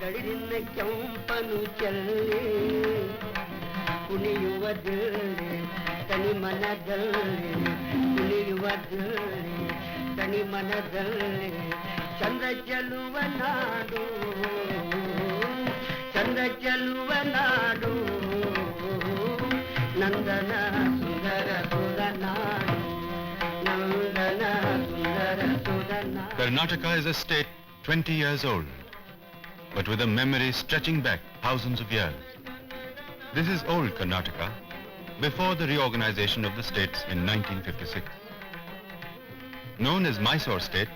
ದಡಿರಿನ ಕೆಂಪನು ಚೆಲ್ಲಿ ಕುಣಿಯುವುದಿಲ್ಲಿ ತನಿ ಮನದಲ್ಲಿ ಕುಣಿಯುವುದಿಲ್ಲಿ ತನಿ ಮನದಲ್ಲಿ ಚಂದ್ರ ಚೆಲುವ ನಾಡು ಚಂದ್ರ ಚೆಲುವ ನಾಡು ನಂದನ ಸುಂದರ ಸುರ ನಾಡು ನಂದನ ಸುಂದರ ಸುರ ನಾಡು Karnataka is a state 20 years old, but with a memory stretching back thousands of years. This is old Karnataka, before the reorganization of the states in 1956. Known as Mysore state,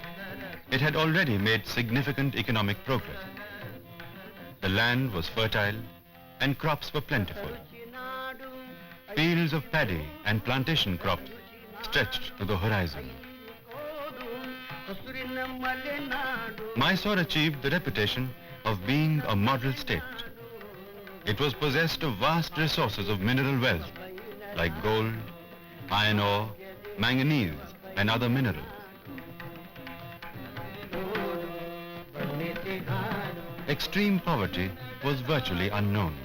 it had already made significant economic progress. The land was fertile and crops were plentiful. Fields of paddy and plantation crops stretched to the horizon. Mysore achieved the reputation of being a model state. It was possessed of vast resources of mineral wealth, like gold, iron ore, manganese, and other minerals. Extreme poverty was virtually unknown.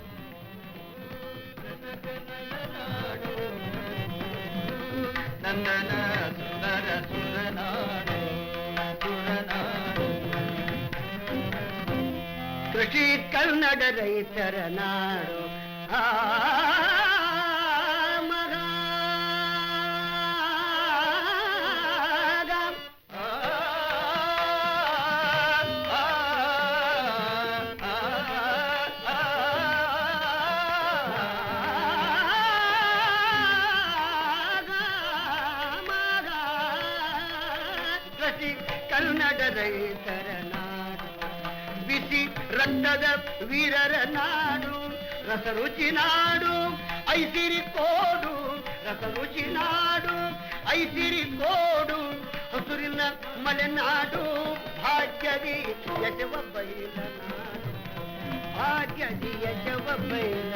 ಕೃಷಿ ಕನ್ನಡ ರೈತರ ನಾಡು ಆ ಮಗ. ಆ, ಆ, ಆ, ಆ, ಮಗ. ಕೃಷಿ ಕನ್ನಡ ರೈತರ ನಾಡು ಬಿಸಿ ರಕ್ತದ ವೀರರ ನಾಡು ರಸರುಚಿ ನಾಡು ಐಸಿರಿ ಕೋಡು ರಸರುಚಿ ನಾಡು ಐಸಿರಿ ಕೋಡು ಹಸುರಿನ ಮಲೆನಾಡು ಭಾಗ್ಯದಿ ಯಶವ ಬೈಲ ನಾಡು ಭಾಗ್ಯದಿ ಯಶವ ಬೈಲ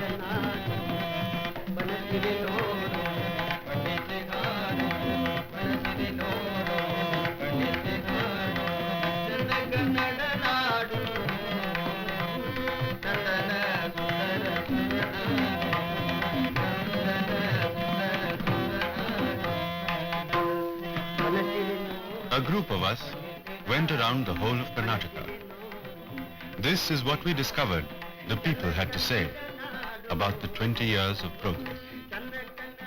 A group of us went around the whole of Karnataka. This is what we discovered the people had to say about the 20 years of progress.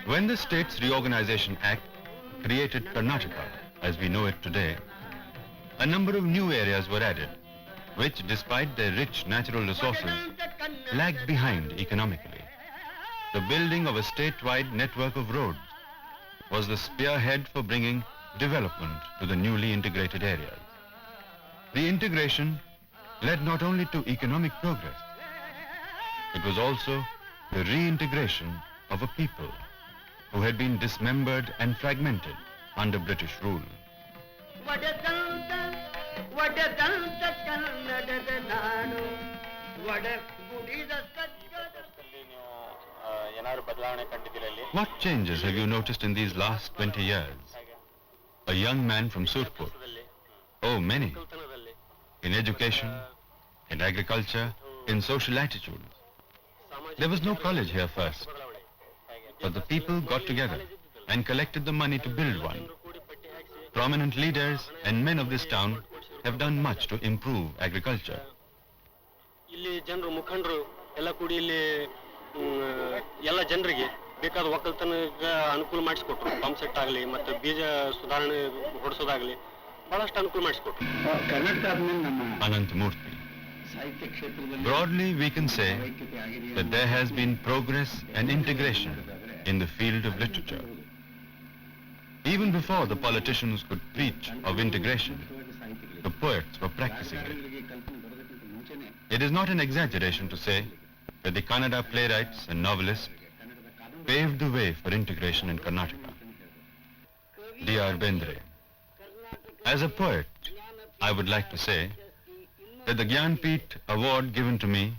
When the States Reorganization Act created Karnataka as we know it today, a number of new areas were added, which despite their rich natural resources lagged behind economically. The building of a statewide network of roads was the spearhead for bringing development to the newly integrated areas. The integration led not only to economic progress, it was also the reintegration of a people who had been dismembered and fragmented under British rule. What changes have you noticed in these last 20 years? A young man from Surpur. Oh, many. ಒಕ್ಕಲ್ತನದಲ್ಲಿ In education, in agriculture, in social attitudes. There was no college here first, but the people got together and collected the money to build one. Prominent leaders and men of this town have done much to improve agriculture. ಇಲ್ಲಿ ಜನರು ಮುಖಂಡರು ಎಲ್ಲ ಕೂಡಿ ಇಲ್ಲಿ ಮ್, ಎಲ್ಲ ಜನರಿಗೆ ಬೇಕಾದ ಒಕ್ಕಲ್ತನಕ್ಕೆ ಅನುಕೂಲ ಮಾಡಿಸ್ಕೊಟ್ರು ಪಂಪ್ ಸೆಟ್ ಆಗಲಿ ಮತ್ತು ಬೀಜ ಸುಧಾರಣೆ ಹೊಡಿಸೋದಾಗ್ಲಿ ಬಹಳಷ್ಟು ಅನುಕೂಲ ಮಾಡಿಸ್ಕೊಟ್ರು ಕರ್ನಾಟಕ ಆದ್ಮೇಲೆ ನಮ್ಮ Anant Murthy. ಸಾಹಿತ್ಯ ಕ್ಷೇತ್ರದಲ್ಲಿ Broadly, we can say ಐಕ್ಯತೆ ಆಗಿದೆ that there has been progress and integration in the field of literature. Even before the politicians could preach of integration, the poets were practicing it. It is not an exaggeration to say that the Kannada playwrights and novelists paved the way for integration in Karnataka. D.R. Bendre. As a poet, I would like to say that the Gyanpith award given to me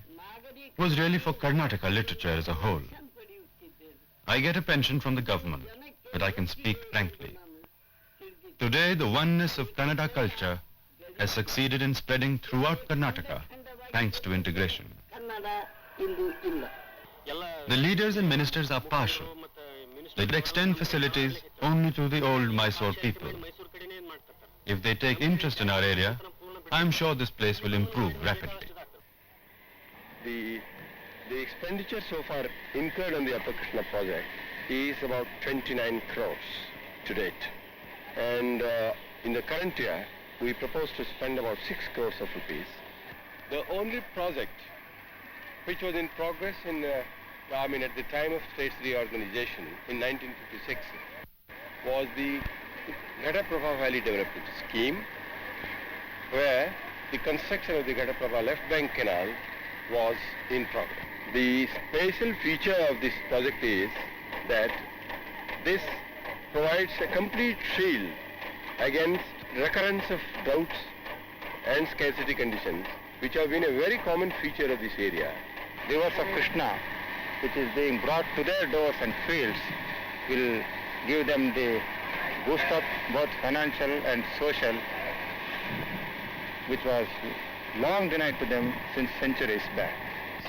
was really for Karnataka literature as a whole. I get a pension from the government, but I can speak frankly. Today, the oneness of Kannada culture has succeeded in spreading throughout Karnataka thanks to integration. The leaders and ministers are partial. They extend facilities only to the old Mysore people. If they take interest in our area, I'm sure this place will improve rapidly. The, the expenditure so far incurred on the Upper Krishna project is about 29 crores to date. And uh, in the current year, we propose to spend about 6 crores of rupees. The only project which was in progress in, uh, I mean, at the time of state's reorganization in 1956 was the Ghataprabha Valley Development Scheme, where the construction of the Ghataprabha left bank canal was in progress. The special feature of this project is that this provides a complete shield against recurrence of droughts and scarcity conditions, which have been a very common feature of this area. Rivers of Krishna, which is being brought to their doors and fields, will give them the boost up both financial and social, which was long denied to them since centuries back.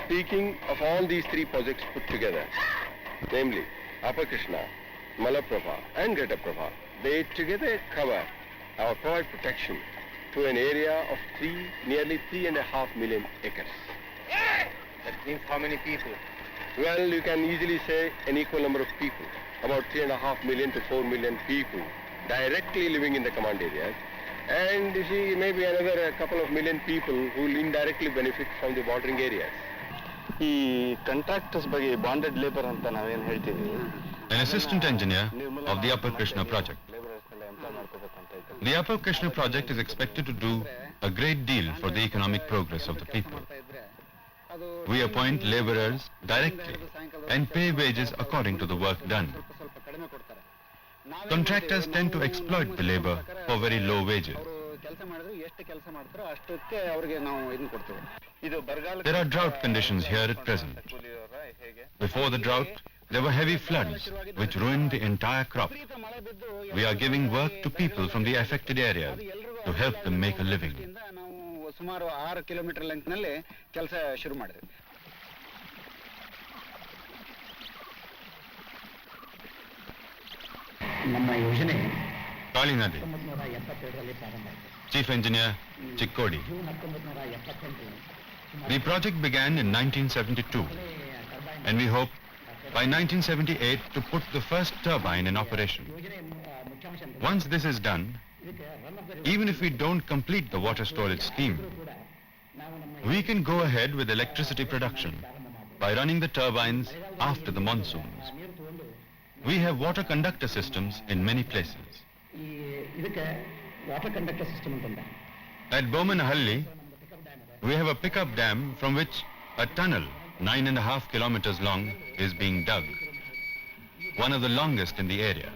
Speaking of all these three projects put together, namely Upper Krishna, Malaprabha and Gretaprabha, they together cover our provide protection to an area of three, nearly three and a half million acres. That means how many people? Well, you can easily say an equal number of people, about three and a half million to four million people directly living in the command areas. And you see, maybe another uh, couple of million people who will indirectly benefit from the bordering areas. ಈ contractors ಬಗ್ಗೆ bonded labour ಅಂತ ನಾವೇನು ಹೇಳ್ತೀವಿ An assistant engineer of the Upper Krishna project. Employ ಮಾಡ್ಕೋಬೇಕಂತ ಇತ್ತು The Upper Krishna project is expected to do a great deal for the economic progress of the people. We appoint laborers directly and pay wages according to the work done. Contractors tend to exploit the labor for very low wages. There are drought conditions here at present. Before the drought, there were heavy floods which ruined the entire crop. We are giving work to people from the affected areas to help them make a living. ಇಂದ ನಾವು ಸುಮಾರು ಆರು kilometre ಲೆಂತ್ನಲ್ಲಿ ಕೆಲಸ ಶುರು ಮಾಡಿದ್ವಿ ನಮ್ಮ ಯೋಜನೆ Kali Nadi, ಹತ್ತೊಂಬತ್ತು ನೂರ ಎಪ್ಪತ್ತೆರಡರಲ್ಲಿ ಪ್ರಾರಂಭ ಆಯಿತು Chief Engineer, Chikkodi. ಜೂನ್ ಹತ್ತೊಂಬತ್ತು ನೂರ ಎಪ್ಪತ್ತೆಂಟು The project began in 1972 and we hope by 1978 to put the first turbine in operation. ಯೋಜನೆ ಮು- ಮುಖ್ಯಾಂಶ ಅಂದ್ರೆ Once this is done, even if we don't complete the water storage scheme, we can go ahead with electricity production by running the turbines after the monsoons. We have water conductor systems in many places. At Bomanahalli, we have a pickup dam from which a tunnel nine and a half kilometers long is being dug, one of the longest in the area.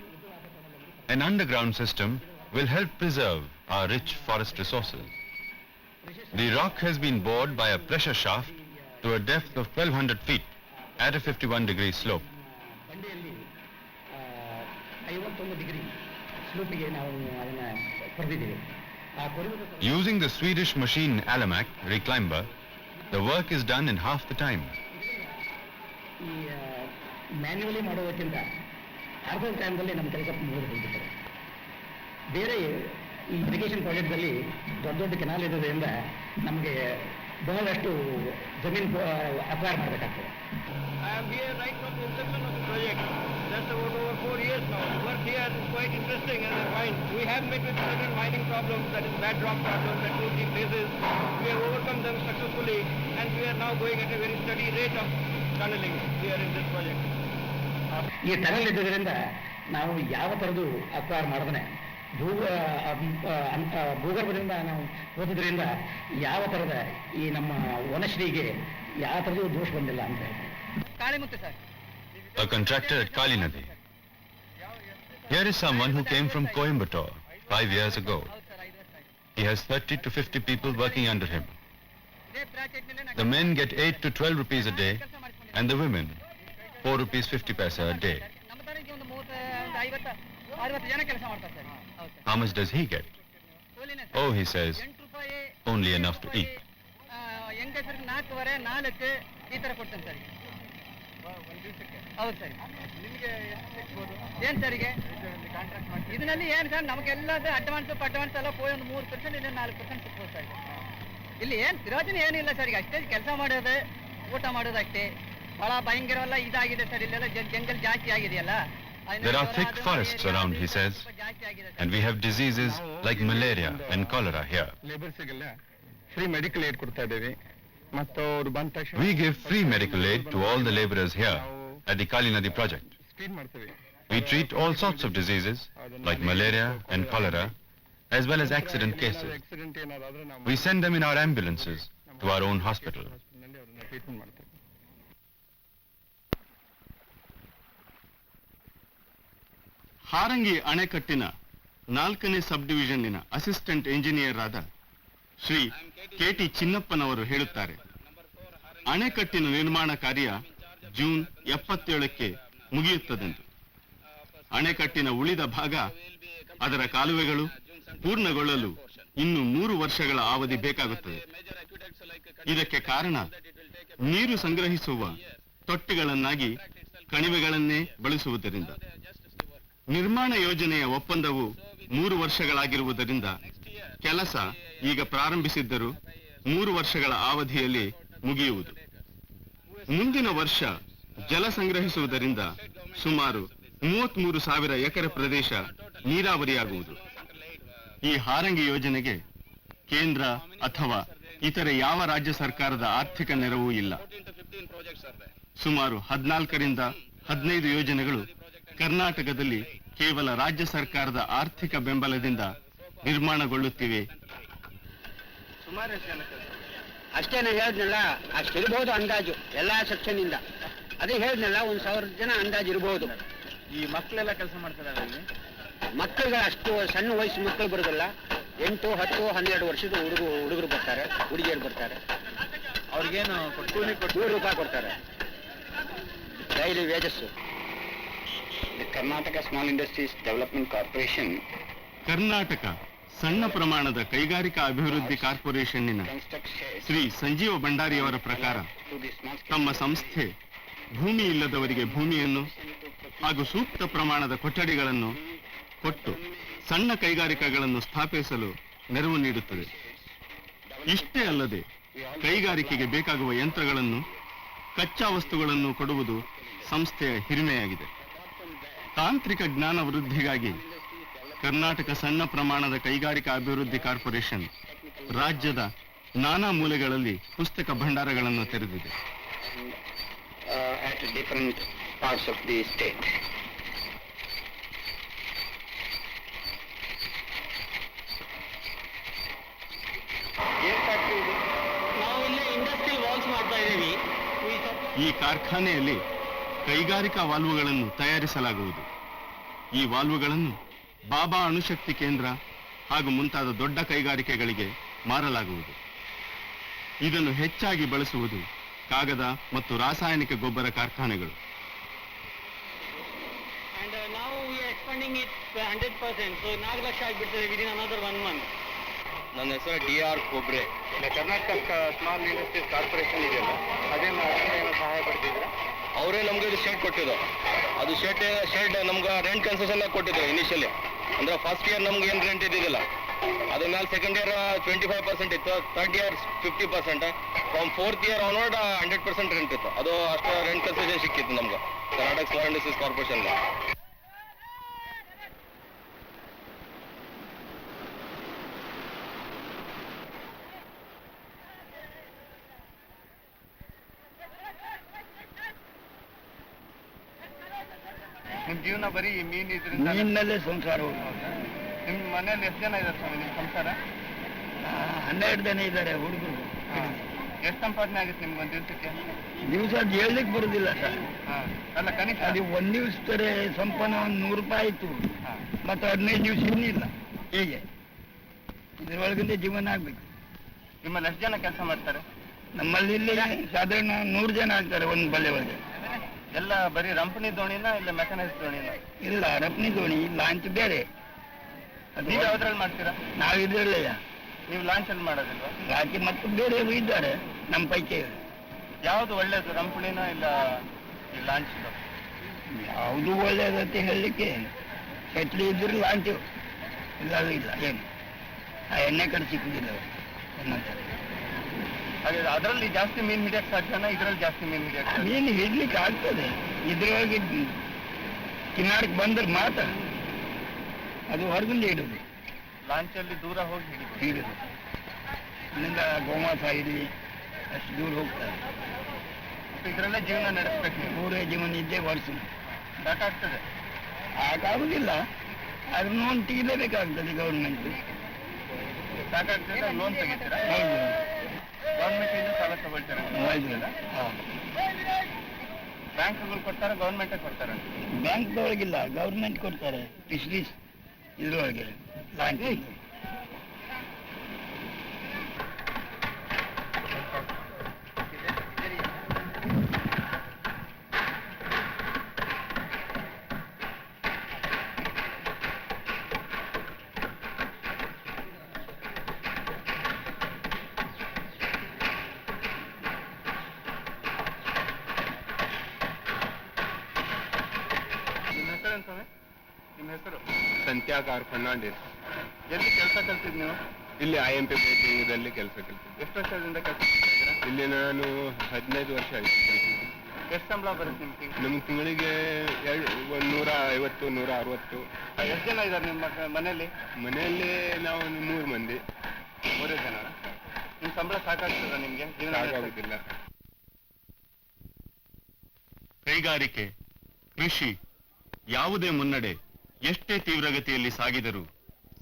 An underground system will help preserve our rich forest resources. The rock has been bored by a pressure shaft to a depth of 1200 feet at a 51 degree slope. ಬಂಡೆಯಲ್ಲಿ ಆ, ಐವತ್ತೊಂದು degree ಸ್ಲೋಪಿಗೆ ನಾವು ಅದನ್ನ ಕೊರೆದಿದ್ದೀವಿ ಆ ಕೊರೆಯುವುದು Using the Swedish machine Alamac reclimber, the work is done in half the time. ಈ manually ಮಾಡೋದಕ್ಕಿಂತ ಅರ್ಧ ಟೈಮ್ದಲ್ಲಿ ನಮ್ಮ ಕೆಲಸ ಮುಗಿದು ಹೋಗ್ಬಿಡ್ತದೆ ಬೇರೆ ಈ ಇರಿಗೇಷನ್ ಪ್ರಾಜೆಕ್ಟ್ದಲ್ಲಿ ದೊಡ್ಡ ದೊಡ್ಡ ಕೆನಾಲ್ ಇರೋದ್ರಿಂದ ನಮಗೆ ಬಹಳಷ್ಟು ಜಮೀನು ಅಕ್ವೈರ್ ಮಾಡಬೇಕಾಗ್ತದೆ I am here right from the inception of the project. That's about over four years now. The work here is quite interesting and fine. We have met with certain mining problems, that is bad rock problems at two, three places. We have overcome them successfully and we are now going at a very steady rate of tunneling here in this project. ಈ tunnel ಇದ್ದುದರಿಂದ ನಾವು ಯಾವ ಥರದ್ದು acquire ಮಾಡಿದ್ರೆ ಭೂ ಆ, ಆ, ಆ, ಭೂಗರ್ಭದಿಂದ ನಾವು ಓದಿದ್ರಿಂದ ಯಾವ ಥರದ ಈ ನಮ್ಮ ವನಶ್ರೀಗೆ ಯಾವ ಥರದ್ದು ದೋಷ ಬಂದಿಲ್ಲ ಅಂತ ಹೇಳ್ತಾರೆ Kalimuthu sir a contractor at Kali Nadi. Here is someone who came from Coimbatore five years ago. He has 30 to 50 people working under him. The men get 8 to 12 rupees a day and the women 4 rupees 50 paisa a day. How much does he get? Oh, he says, only enough to eat. ನಾಲ್ಕೂವರೆ ನಾಲ್ಕು ಈ ಥರ ಕೊಡ್ತೇನೆ sir. ಹೌದು sir. ನಿಮಗೆ ಏನು ಸರಿಗೆ ಇದರಲ್ಲಿ ಏನು ಸರ್ ನಮಗೆಲ್ಲದು ಅಡ್ವಾನ್ಸ್ ಅಡ್ವಾನ್ಸ್ ಎಲ್ಲ ಹೋಗಿ ಒಂದು ಮೂರು ಪರ್ಸೆಂಟ್ ಇಲ್ಲ ನಾಲ್ಕು ಪರ್ಸೆಂಟ್ ಸಿಗ್ಬೋದು ಸರ್ ಇಲ್ಲಿ ಏನು ಪ್ರಯೋಜನ ಏನಿಲ್ಲ ಸರ್ ಈಗ ಅಷ್ಟೇ ಕೆಲಸ ಮಾಡೋದು ಊಟ ಮಾಡೋದು ಅಷ್ಟೇ ಭಾಳ ಭಯಂಕರವೆಲ್ಲ ಇದಾಗಿದೆ ಸರ್ ಇಲ್ಲೆಲ್ಲ ಜಂಗಲ್ ಜಾಸ್ತಿ ಆಗಿದೆಯಲ್ಲ. There are thick forests around, he says, and we have diseases like malaria and cholera here. We give free medical aid to all the laborers here at the Kalinadi project. We treat all sorts of diseases like malaria and cholera as well as accident cases. We send them in our ambulances to our own hospital. Harangi ಅಣೆಕಟ್ಟಿನ ನಾಲ್ಕನೇ ಸಬ್ ಡಿವಿಷನ್ನಿನ assistant engineer ಆದ Shri KT ಚಿನ್ನಪ್ಪನವರು ಹೇಳುತ್ತಾರೆ, ಅಣೆಕಟ್ಟಿನ ನಿರ್ಮಾಣ ಕಾರ್ಯ June ಎಪ್ಪತ್ತೇಳಕ್ಕೆ ಮುಗಿಯುತ್ತದೆಂದು. ಅಣೆಕಟ್ಟಿನ ಉಳಿದ ಭಾಗ ಅದರ ಕಾಲುವೆಗಳು ಪೂರ್ಣಗೊಳ್ಳಲು ಇನ್ನು ಮೂರು ವರ್ಷಗಳ ಅವಧಿ ಬೇಕಾಗುತ್ತದೆ. ಇದಕ್ಕೆ ಕಾರಣ ನೀರು ಸಂಗ್ರಹಿಸುವ ತೊಟ್ಟಿಗಳನ್ನಾಗಿ ಕಣಿವೆಗಳನ್ನೇ ಬಳಸುವುದರಿಂದ. ನಿರ್ಮಾಣ ಯೋಜನೆಯ ಒಪ್ಪಂದವು ಮೂರು ವರ್ಷಗಳಾಗಿರುವುದರಿಂದ ಕೆಲಸ ಈಗ ಪ್ರಾರಂಭಿಸಿದ್ದರೂ ಮೂರು ವರ್ಷಗಳ ಅವಧಿಯಲ್ಲಿ ಮುಗಿಯುವುದು. ಮುಂದಿನ ವರ್ಷ ಜಲ ಸಂಗ್ರಹಿಸುವುದರಿಂದ ಸುಮಾರು ಮೂವತ್ಮೂರು ಸಾವಿರ ಎಕರೆ ಪ್ರದೇಶ ನೀರಾವರಿಯಾಗುವುದು. ಈ ಹಾರಂಗಿ ಯೋಜನೆಗೆ ಕೇಂದ್ರ ಅಥವಾ ಇತರೆ ಯಾವ ರಾಜ್ಯ ಸರ್ಕಾರದ ಆರ್ಥಿಕ ನೆರವು ಇಲ್ಲ. ಸುಮಾರು ಹದಿನಾಲ್ಕರಿಂದ ಹದಿನೈದು ಯೋಜನೆಗಳು ಕರ್ನಾಟಕದಲ್ಲಿ ಕೇವಲ ರಾಜ್ಯ ಸರ್ಕಾರದ ಆರ್ಥಿಕ ಬೆಂಬಲದಿಂದ ನಿರ್ಮಾಣಗೊಳ್ಳುತ್ತಿವೆ. ಸುಮಾರು ಅಷ್ಟೇ ನಾನು ಹೇಳಿದ್ನಲ್ಲ ಅಷ್ಟಿರಬಹುದು ಇರ್ಬೋದು ಅಂದಾಜು ಎಲ್ಲ ಸೆಕ್ಷನ್ ಇಂದ ಅದೇ ಹೇಳಿದ್ನಲ್ಲ ಒಂದ್ ಸಾವಿರ ಜನ ಅಂದಾಜು ಇರಬಹುದು ಈ ಮಕ್ಕಳೆಲ್ಲ ಕೆಲಸ ಮಾಡ್ತಾರೆ ಮಕ್ಕಳಿಗೆ ಅಷ್ಟು ಸಣ್ಣ ವಯಸ್ಸು ಮಕ್ಕಳು ಬರೋದಿಲ್ಲ ಎಂಟು ಹತ್ತು ಹನ್ನೆರಡು ವರ್ಷದ ಹುಡುಗ ಹುಡುಗರು ಬರ್ತಾರೆ ಹುಡುಗಿಯರು ಬರ್ತಾರೆ. ಅವ್ರಿಗೇನು ಕೂಲಿ ಕೊಟ್ಟು ನೂರು ರೂಪಾಯಿ ಕೊಡ್ತಾರೆ. Daily wages Karnataka small industries development corporation Karnataka ಸಣ್ಣ ಪ್ರಮಾಣದ ಕೈಗಾರಿಕಾ ಅಭಿವೃದ್ಧಿ ಕಾರ್ಪೊರೇಷನ್ನಿನ ಶ್ರೀ ಸಂಜೀವ ಭಂಡಾರಿಯವರ ಪ್ರಕಾರ ತಮ್ಮ ಸಂಸ್ಥೆ ಭೂಮಿ ಇಲ್ಲದವರಿಗೆ ಭೂಮಿಯನ್ನು ಹಾಗೂ ಸೂಕ್ತ ಪ್ರಮಾಣದ ಕೊಠಡಿಗಳನ್ನು ಕೊಟ್ಟು ಸಣ್ಣ ಕೈಗಾರಿಕೆಗಳನ್ನು ಸ್ಥಾಪಿಸಲು ನೆರವು ನೀಡುತ್ತದೆ. ಇಷ್ಟೇ ಅಲ್ಲದೆ ಕೈಗಾರಿಕೆಗೆ ಬೇಕಾಗುವ ಯಂತ್ರಗಳನ್ನು ಕಚ್ಚಾ ವಸ್ತುಗಳನ್ನು ಕೊಡುವುದು ಸಂಸ್ಥೆಯ ಹಿರಿಮೆಯಾಗಿದೆ. ತಾಂತ್ರಿಕ ಜ್ಞಾನ ವೃದ್ಧಿಗಾಗಿ ಕರ್ನಾಟಕ ಸಣ್ಣ ಪ್ರಮಾಣದ ಕೈಗಾರಿಕಾ ಅಭಿವೃದ್ಧಿ ಕಾರ್ಪೊರೇಷನ್ ರಾಜ್ಯದ ನಾನಾ ಮೂಲೆಗಳಲ್ಲಿ ಪುಸ್ತಕ ಭಂಡಾರಗಳನ್ನು ತೆರೆದಿದೆ. ಇದ್ದೀವಿ. ಈ ಕಾರ್ಖಾನೆಯಲ್ಲಿ ಕೈಗಾರಿಕಾ ವಾಲ್ವುಗಳನ್ನು ತಯಾರಿಸಲಾಗುವುದು. ಈ ವಾಲ್ವುಗಳನ್ನು ಬಾಬಾ ಅಣುಶಕ್ತಿ ಕೇಂದ್ರ ಹಾಗೂ ಮುಂತಾದ ದೊಡ್ಡ ಕೈಗಾರಿಕೆಗಳಿಗೆ ಮಾರಲಾಗುವುದು. ಇದನ್ನು ಹೆಚ್ಚಾಗಿ ಬಳಸುವುದು ಕಾಗದ ಮತ್ತು ರಾಸಾಯನಿಕ ಗೊಬ್ಬರ ಕಾರ್ಖಾನೆಗಳು. Uh, now we are expanding 100%. So ನಾಲ್ಕು ಲಕ್ಷ ಆಗಿಬಿಡ್ತದೆ ವಿದಿನ್ ಅನದರ್ ಒನ್ ಮಂತ್ ನನ್ನ ಹೆಸರು D R Kobre Karnataka small industries corporation ಇದೆಯಲ್ಲ ಅದೇ ಸಹಾಯ ಪಡ್ತಿದ್ದೀರಾ ಅವರೇ ನಮ್ಗೆ ಇದು ಶೆಡ್ ಕೊಟ್ಟಿದ್ದು ಅದು ಶೆಡ್ ಶೆಡ್ ನಮ್ಗೆ ರೆಂಟ್ ಕನ್ಸೆಷನ್ ಕೊಟ್ಟಿದ್ರು ಇನಿಷಿಯಲಿ ಅಂದ್ರೆ ಫಸ್ಟ್ ಇಯರ್ ನಮ್ಗೆ ಏನ್ ರೆಂಟ್ ಇದ್ದಿದ್ದಿಲ್ಲ. ಅದ್ರ ಮೇಲೆ second year twenty five percent ಇತ್ತು third year fifty percent from fourth year onward hundred percent rent ಇತ್ತು. ಅದು ಅಷ್ಟು ರೆಂಟ್ ಕನ್ಸೆಷನ್ ಸಿಕ್ಕಿತ್ತು ನಮ್ಗೆ. ಕರ್ನಾಟಕ ಸ್ಮಾಲ್ ಇಂಡಸ್ಟ್ರೀಸ್ ಕಾರ್ಪೊರೇಷನ್ಗೆ ನಿಮ್ ಜೀವನ ಬರೀ ಮೀನ್ ಇದರಿಂದ ಮೀನಿನಲ್ಲೇ ಸಂಸಾರ ನಿಮ್ ಮನೇಲಿ ಎಷ್ಟು ಜನ ಇದ್ದಾರೆ ಸ್ವಾಮಿ ನಿಮ್ಮ ಸಂಸಾರ? ಹನ್ನೆರಡು ಜನ ಇದ್ದಾರೆ ಹುಡುಗರು. ಎಷ್ಟು ಸಂಪಾದನೆ ಆಗುತ್ತೆ ನಿಮ್ಗೆ ಒಂದು ದಿವಸಕ್ಕೆ? ದಿವಸ ಹೇಳಲಿಕ್ಕೆ ಬರುದಿಲ್ಲ ಸರ್. ಅಲ್ಲ ಕನಿಷ್ಠ? ಅದು ಒಂದ್ ದಿವಸದ ಸಂಪನ್ನ ಒಂದು ನೂರು ರೂಪಾಯಿ ಆಯ್ತು. ಹಾ. ಮತ್ತೆ ಹದಿನೈದು ದಿವಸ ಇನ್ನಿಲ್ಲ ಹೀಗೆ. ಇದ್ರೊಳಗಿಂದ ಜೀವನ ಆಗ್ಬೇಕು. ನಿಮ್ಮಲ್ಲಿ ಎಷ್ಟು ಜನ ಕೆಲಸ ಮಾಡ್ತಾರೆ? ನಮ್ಮಲ್ಲಿ ಇಲ್ಲಿ ಸಾಧಾರಣ ನೂರು ಜನ ಆಗ್ತಾರೆ ಒಂದು ಬಲೆ ಒಳಗೆ. ಎಲ್ಲ ಬರೀ ರಂಪಣಿ ದೋಣಿನ ಇಲ್ಲ ಮೆಕನೈಸ್ ದೋಣಿನ? ಇಲ್ಲ ರಂಪಣಿ ದೋಣಿ ಲಾಂಚ್ ಬೇರೆ. ನೀವು ಯಾವ್ದ್ರಲ್ಲಿ ಮಾಡ್ತೀರಾ? ನಾವು ಇದ್ರಲ್ಲಯ್ಯ ನೀವು ಲಾಂಚ್ ಅಲ್ಲಿ ಮಾಡೋದಿಲ್ವಾ? ರಾಜ್ಯ ಮತ್ತು ಬೇರೆ ಇದ್ದಾರೆ ನಮ್ಮ ಪೈಕಿ ಯಾವುದು ಒಳ್ಳೇದು ರಂಪಣಿನ ಇಲ್ಲ ಲಾಂಚ್ ಯಾವುದು ಅಂತ ಹೇಳಲಿಕ್ಕೆ ಚಟ್ಲಿ ಇದ್ರೆ ಲಾಂಚು ಇಲ್ಲ ಇಲ್ಲ ಏನು? ಆ ಎಣ್ಣೆ ಕಡೆ ಸಿಕ್ಕುದಿಲ್ಲ ಒಂದೊಂದು ಅದರಲ್ಲಿ ಜಾಸ್ತಿ ಮೀನು ಹಿಡಿಯಕ್ಕೆ ಸಾಧ್ಯನಾ ಇದರಲ್ಲಿ ಜಾಸ್ತಿ ಮೀನು ಹಿಡಿಯಕ್ಕೆ ಸಾಧ್ಯ? ಮೀನು ಹಿಡ್ಲಿಕ್ಕೆ ಆಗ್ತದೆ. ಇದ್ರೊಳಗೆ ಕಿನ್ನಾಡಕ್ಕೆ ಬಂದ್ರೆ ಮಾತ್ರ ಅದು ಹೊರಗಿಂದ ಲಾಂಚ್ ಲಾಂಚಲ್ಲಿ ದೂರ ಹೋಗಿ ಹಿಡಿದು ಹಿಡಿದು. ಇಲ್ಲಿಂದ ಗೋಮಾಸ ಇಲ್ಲಿ ಅಷ್ಟು ದೂರ ಹೋಗ್ತಾರೆ. ಇದರಲ್ಲೇ ಜೀವನ ನಡೆಸ್ಬೇಕು ಮೂರೇ ಜೀವನ ಇದ್ದೇ ವರ್ಷ ಸಾಕಾಗ್ತದೆ ಆಗಾಗುದಿಲ್ಲ ಅದ್ರ ನೋನ್ ತೆಗಿಲೇಬೇಕಾಗ್ತದೆ ಗೌರ್ಮೆಂಟ್ ಸಾಕಾಗ್ತದೆ ಲೋನ್ ತೆಗಿತೀರಾ? ಹೌದು. ಗೌರ್ಮೆಂಟ್ ಇಂದ ಸಾಲ ತಗೊಳ್ತಾರೆ. ಬ್ಯಾಂಕ್ಗಳು ಕೊಡ್ತಾರೆ ಗೌರ್ಮೆಂಟ್ ಕೊಡ್ತಾರೆ. ಬ್ಯಾಂಕ್ದೊಳಗಿಲ್ಲ ಗೌರ್ಮೆಂಟ್ ಕೊಡ್ತಾರೆ. ಫಿಶರೀಸ್ ಇದ್ರೊಳಗೆ ಲಾಂಚ್ ನಿಮ್ಮ ಹೆಸರು ಎಂತಾನೆ ನಿಮ್ಮ ಹೆಸರು ಸಂತ್ಯಾಕಾರ್ ಫರ್ನಾಂಡಿಸ್ ಎಲ್ಲಿ ಕೆಲಸ ಕಲ್ತಿದ್ ನೀವು? ಇಲ್ಲಿ ಐ ಎಂ ಪಿ ಬ್ಯಾಂಕಿಂಗದಲ್ಲಿ ಕೆಲಸ ಕಲ್ತಿದ್ದೆ. ಎಷ್ಟು ವರ್ಷದಿಂದ ಕೆಲಸ ಮಾಡ್ತಾ ಇದ್ದೀರಾ? ಇಲ್ಲಿ ನಾನು ಹದಿನೈದು ವರ್ಷ ಆಯ್ತು. ಕೆಲ್ಸ. ಎಷ್ಟು ಸಂಬಳ ಬರುತ್ತೆ ನಿಮ್ಗೆ? ನಮ್ಮ ತಿಂಗಳಿಗೆ ಎರಡು ಒಂದು ನೂರ ಐವತ್ತು ನೂರ ಅರವತ್ತು. ಎಷ್ಟು ಜನ ಇದ್ದಾರೆ ನಿಮ್ಮ ಮನೆಯಲ್ಲಿ? ಮನೆಯಲ್ಲಿ ನಾವು ಒಂದು ಮೂರು ಮಂದಿ. ಮೂರೇ ಜನ? ನಿಮ್ಮ ಸಂಬಳ ಸಾಕಾಗ್ತದ ನಿಮ್ಗೆ? ಜೀವನ ನಡೆಸಕ್ಕೆ? ಸಾಕಾಗುದಿಲ್ಲ. ಕೈಗಾರಿಕೆ ಕೃಷಿ ಯಾವುದೇ ಮುನ್ನಡೆ. ಎಷ್ಟೇ ತೀವ್ರಗತಿಯಲ್ಲಿ ಸಾಗಿದರೂ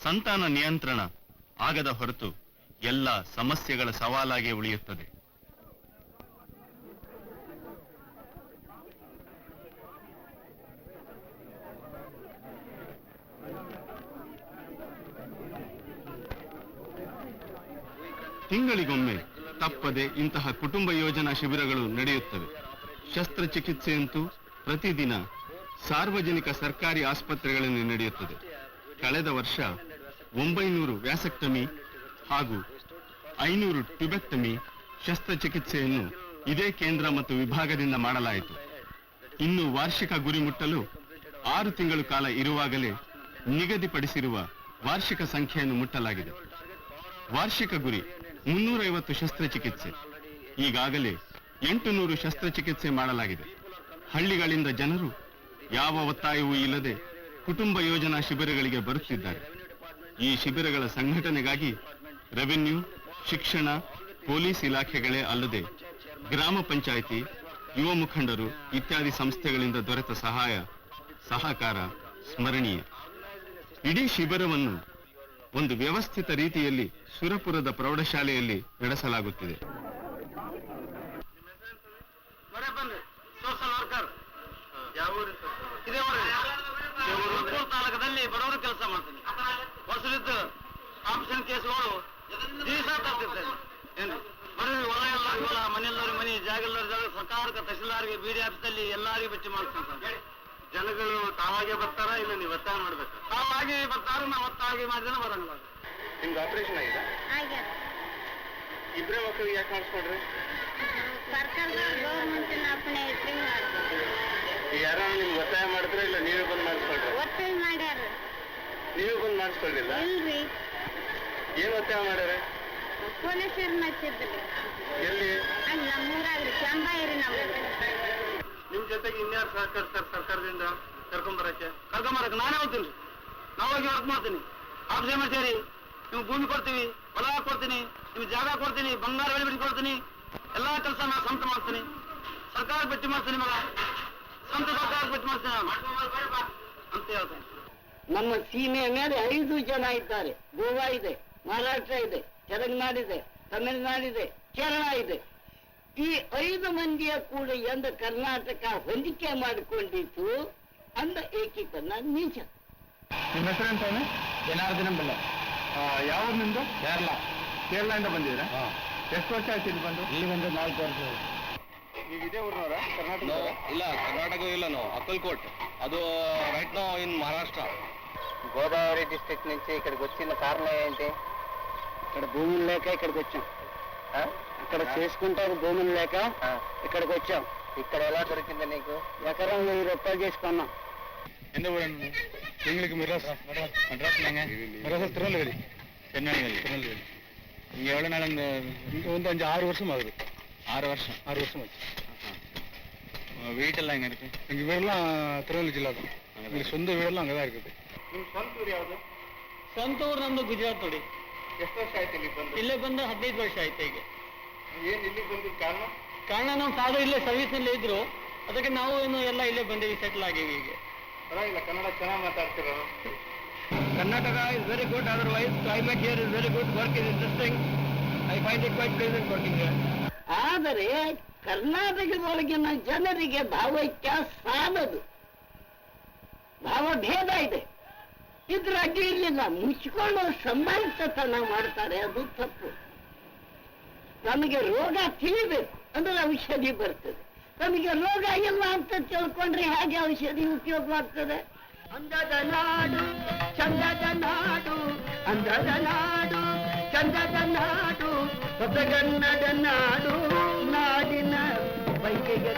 ಸಂತಾನ ನಿಯಂತ್ರಣ ಆಗದ ಹೊರತು ಎಲ್ಲ ಸಮಸ್ಯೆಗಳ ಸವಾಲಾಗಿ ಉಳಿಯುತ್ತದೆ. ತಿಂಗಳಿಗೊಮ್ಮೆ ತಪ್ಪದೆ ಇಂತಹ ಕುಟುಂಬ ಯೋಜನಾ ಶಿಬಿರಗಳು ನಡೆಯುತ್ತವೆ. ಶಸ್ತ್ರಚಿಕಿತ್ಸೆಯಂತೂ ಪ್ರತಿದಿನ ಸಾರ್ವಜನಿಕ ಸರ್ಕಾರಿ ಆಸ್ಪತ್ರೆಗಳಲ್ಲಿ ನಡೆಯುತ್ತದೆ. ಕಳೆದ ವರ್ಷ ಒಂಬೈನೂರು ವ್ಯಾಸಕ್ಟಮಿ ಹಾಗೂ ಐನೂರು ಟ್ಯುಬೆಕ್ಟಮಿ ಶಸ್ತ್ರಚಿಕಿತ್ಸೆಯನ್ನು ಇದೇ ಕೇಂದ್ರ ಮತ್ತು ವಿಭಾಗದಿಂದ ಮಾಡಲಾಯಿತು. ಇನ್ನು ವಾರ್ಷಿಕ ಗುರಿ ಮುಟ್ಟಲು ಆರು ತಿಂಗಳು ಕಾಲ ಇರುವಾಗಲೇ ನಿಗದಿಪಡಿಸಿರುವ ವಾರ್ಷಿಕ ಸಂಖ್ಯೆಯನ್ನು ಮುಟ್ಟಲಾಗಿದೆ. ವಾರ್ಷಿಕ ಗುರಿ ಮುನ್ನೂರೈವತ್ತು ಶಸ್ತ್ರಚಿಕಿತ್ಸೆ. ಈಗಾಗಲೇ ಎಂಟು ನೂರು ಶಸ್ತ್ರಚಿಕಿತ್ಸೆ ಮಾಡಲಾಗಿದೆ. ಹಳ್ಳಿಗಳಿಂದ ಜನರು ಯಾವ ಒತ್ತಾಯವೂ ಇಲ್ಲದೆ ಕುಟುಂಬ ಯೋಜನಾ ಶಿಬಿರಗಳಿಗೆ ಬರುತ್ತಿದ್ದಾರೆ. ಈ ಶಿಬಿರಗಳ ಸಂಘಟನೆಗಾಗಿ ರೆವೆನ್ಯೂ, ಶಿಕ್ಷಣ, ಪೊಲೀಸ್ ಇಲಾಖೆಗಳೇ ಅಲ್ಲದೆ ಗ್ರಾಮ ಪಂಚಾಯಿತಿ, ಯುವ ಮುಖಂಡರು ಇತ್ಯಾದಿ ಸಂಸ್ಥೆಗಳಿಂದ ದೊರೆತ ಸಹಾಯ, ಸಹಕಾರ, ಸ್ಮರಣೀಯ. ಇಡೀ ಶಿಬಿರವನ್ನು ಒಂದು ವ್ಯವಸ್ಥಿತ ರೀತಿಯಲ್ಲಿ ಸುರಪುರದ ಪ್ರೌಢಶಾಲೆಯಲ್ಲಿ ನಡೆಸಲಾಗುತ್ತಿದೆ. ಇದೇ ಊರು ತಾಲೂಕದಲ್ಲಿ ಬಡವರ ಕೆಲಸ ಮಾಡ್ತೀನಿ. ವರ್ಷಲಿದ್ದು ಕಾಂಪಿಟೇಷನ್ ಕೇಸ್ಗಳು ದಿವಸ ತರ್ತಿರ್ತೇನೆ. ಏನ್ರಿ ಬರೀ ಹೊಲ ಎಲ್ಲ ಹೊಲ ಮನೆಯಲ್ಲವ್ರ ಮನೆ ಜಾಗ ಎಲ್ಲರ ಜಾಗ ಸರ್ಕಾರಕ್ಕೆ ತಹಸೀಲ್ದಾರ್ಗೆ ಬಿ ಡಿ ಆಫೀಸಲ್ಲಿ ಎಲ್ಲರಿಗೂ ಬಿಚ್ಚಿ ಮಾಡ್ತೀನಿ ಜನಗಳು ತಾವಾಗೆ ಬರ್ತಾರ ಇಲ್ಲ ನೀವು ಒತ್ತಾಯ ಮಾಡ್ಬೇಕು? ತಾವಾಗಿ ಬರ್ತಾರ ನಾವು ಒತ್ತಾಗಿ ಮಾಡಿದ್ರೆ ಬರಂಗಿಲ್ಲ ನಿಮ್ಗೆ ಆಪರೇಷನ್ ಆಗಿದೆ? ಇಬ್ಬರೇ ಮಕ್ಕಳಿಗೆ ಯಾಕೆ ಮಾಡಿಸ್ಕೊಡ್ರಿ? ಸರ್ಕಾರದವ್ರು ಗೌರ್ಮೆಂಟಿನ ಅಪ್ಪಣೆ ಐತ್ರಿ ಮಾಡ್ತೀವಿ ಯಾರು ನಿಮ್ಗೆ ಒತ್ತಾಯ ಮಾಡಿದ್ರೆ ಇಲ್ಲ ನೀವೇ ಬಂದು ಮಾಡಿಸ್ಕೊಂಡ್ರೆ ಒತ್ತಾಯ ಮಾಡ್ಯಾರ. ನೀವೇ ಬಂದು ಮಾಡಿಸ್ಕೊಳ್ಳಿಲ್ಲ ಇಲ್ರಿ. ಏನು ಒತ್ತಾಯ ಮಾಡ್ಯಾರ? ಪೊಲೀಸರು ಎಲ್ಲಿ? ಅಲ್ಲಿ ನಮ್ಮೂರಾಗ್ರಿ ಚಂಬಾಯಿರಿ ನಾವು. ನಿಮ್ ಜೊತೆಗೆ ಇನ್ಯಾರು ಸಹಕರಿಸ್ತಾರೆ ಸರ್ಕಾರದಿಂದ ಕರ್ಕೊಂಬರಕ್ಕೆ ಕರ್ಕೊಂಬರಕ್ಕೆ ನಾನೇ ಹೋಗ್ತೀನಿ. ನಾವು ಹೋಗಿ ವರ್ಕ್ ಮಾಡ್ತೀನಿ. ಆಫೀಸ್ ಸೇರಿ ನಿಮ್ಗೆ ಭೂಮಿ ಕೊಡ್ತೀವಿ ಹೊಲ ಕೊಡ್ತೀನಿ ನಿಮ್ಗೆ ಜಾಗ ಕೊಡ್ತೀನಿ ಬಂಗಾರ ಬೆಳೆ ಕೊಡ್ತೀನಿ. ಎಲ್ಲಾ ಕೆಲಸ ನಾನು ಸ್ವಂತ ಮಾಡ್ತೀನಿ. ಸರ್ಕಾರ ಬಿಟ್ಟು ಮಾಡ್ತೀನಿ ಮಗ. ಅಂತ ಹೇಳ್ತೀನಿ. ನಮ್ಮ ಸೀಮೆಯ ಮೇಲೆ ಐದು ಜನ ಇದ್ದಾರೆ. ಗೋವಾ ಇದೆ ಮಹಾರಾಷ್ಟ್ರ ಇದೆ ತೆಲಂಗಾಣ ತಮಿಳುನಾಡಿದೆ ಕೇರಳ ಇದೆ. ಈ ಐದು ಮಂದಿಯ ಕೂಡ ಎಂದ ಕರ್ನಾಟಕ ಹೊಂದಿಕೆ ಮಾಡಿಕೊಂಡಿತು ಅಂದ ಏಕೀಕರಣ ನಿಜ ನಿಮ್ಮ ಹೆಸರು ಎಂತಾನೆ ಜನಾರ್ದನ ಬಲ್ಲ ಯಾವ ನಿಮ್ದು? ಕೇರಳ. ಕೇರಳದಿಂದ ಬಂದಿದ್ದೀರಾ? ಎಷ್ಟು ವರ್ಷ ಆಯ್ತು ಇಲ್ಲಿ ಬಂದು? ಇಲ್ಲಿ ಒಂದು ನಾಲ್ಕು ವರ್ಷ ಇದೇ ಊರಿನವರ ಕರ್ನಾಟಕ ಇಲ್ಲ ಕರ್ನಾಟಕ ಇಲ್ಲ ನಾವು ಅಕ್ಕಲ್ಕೋಟ್ ಅದು ರೈಟ್ ನಾವು ಇನ್ ಮಹಾರಾಷ್ಟ್ರ గోదావరి డిస్ట్రిక్ట్ నుంచి ఇక్కడికి వచ్చిన కారణం ఏంటి ఇక్కడ భూములు లేక ఇక్కడికి వచ్చాం ఇక్కడ చేసుకుంటారు భూములు లేక ఇక్కడికి వచ్చాం ఇక్కడ ఎలా దొరికింది నీకు ఎకరం వెయ్యి రూపాయలు చేసుకున్నాం எந்த ஊர் எங்களுக்கு மெட்ராஸ் மெட்ராஸ் மெட்ராஸ்லாங்க மெட்ராஸ் திருநெல்வேலி திருநெல்வேலி திருநெல்வேலி இங்கே எவ்வளோ நாள் இந்த இங்கே வந்து அஞ்சு ஆறு வருஷம் ஆகுது ஆறு வருஷம் ஆறு வருஷம் ஆச்சு வீட்டெல்லாம் எங்கே இருக்கு எங்கள் வீடெல்லாம் திருநெல்வேலி ஜில்லா தான் எங்களுக்கு சொந்த வீடெல்லாம் அங்கே தான் இருக்குது ನಿಮ್ಮ ಸ್ವಂತ ಊರು ಯಾವುದು ಸ್ವಂತ ಊರು ನಮ್ದು ಗುಜರಾತ್ ನೋಡಿ ಎಷ್ಟು ವರ್ಷ ಆಯ್ತು ಇಲ್ಲಿ ಬಂದು ಇಲ್ಲೇ ಬಂದು ಹದಿನೈದು ವರ್ಷ ಆಯ್ತು ಈಗ ಏನ್ ಇಲ್ಲಿಗೆ ಬಂದಿದ್ದ ಕಾರಣ ಕಾರಣ ನಮ್ಮ ಫಾದರ್ ಇಲ್ಲೇ ಸರ್ವಿಸ್ನಲ್ಲೇ ಇದ್ರು ಅದಕ್ಕೆ ನಾವು ಏನು ಎಲ್ಲ ಇಲ್ಲೇ ಬಂದೀವಿ ಸೆಟ್ಲ್ ಆಗೀವಿ ಈಗ ಪರವಾಗಿಲ್ಲ ಕನ್ನಡ ಚೆನ್ನಾಗಿ ಮಾತಾಡ್ತಿರೋ Karnataka is very good otherwise climate here is very good work is interesting I find it quite pleasant working here ಆದರೆ ಕರ್ನಾಟಕದೊಳಗಿನ ಜನರಿಗೆ ಭಾವೈಕ್ಯ ಸಾಲದು ಭಾವಭೇದ ಇದೆ. ಇದ್ರಾಗಿ ಇರ್ಲಿಲ್ಲ. ಮುಚ್ಕೊಂಡು ಸಂಭಾಳಿತತನ ಮಾಡ್ತಾರೆ ಅದು ತಪ್ಪು. ನಮಗೆ ರೋಗ ತಿಳಿಬೇಕು ಅಂದ್ರೆ ಔಷಧಿ ಬರ್ತದೆ. ನಮಗೆ ರೋಗ ಇಲ್ಲ ಅಂತ ತಿಳ್ಕೊಂಡ್ರೆ ಹೇಗೆ ಔಷಧಿ ಉಪಯೋಗವಾಗ್ತದೆ ಅಂದದ ನಾಡು, ಚಂದದ ನಾಡು, ಅಂದದ ನಾಡು. కందడన్నాడు పొసగన్నడన్నాడు నాడిన వైకయ్య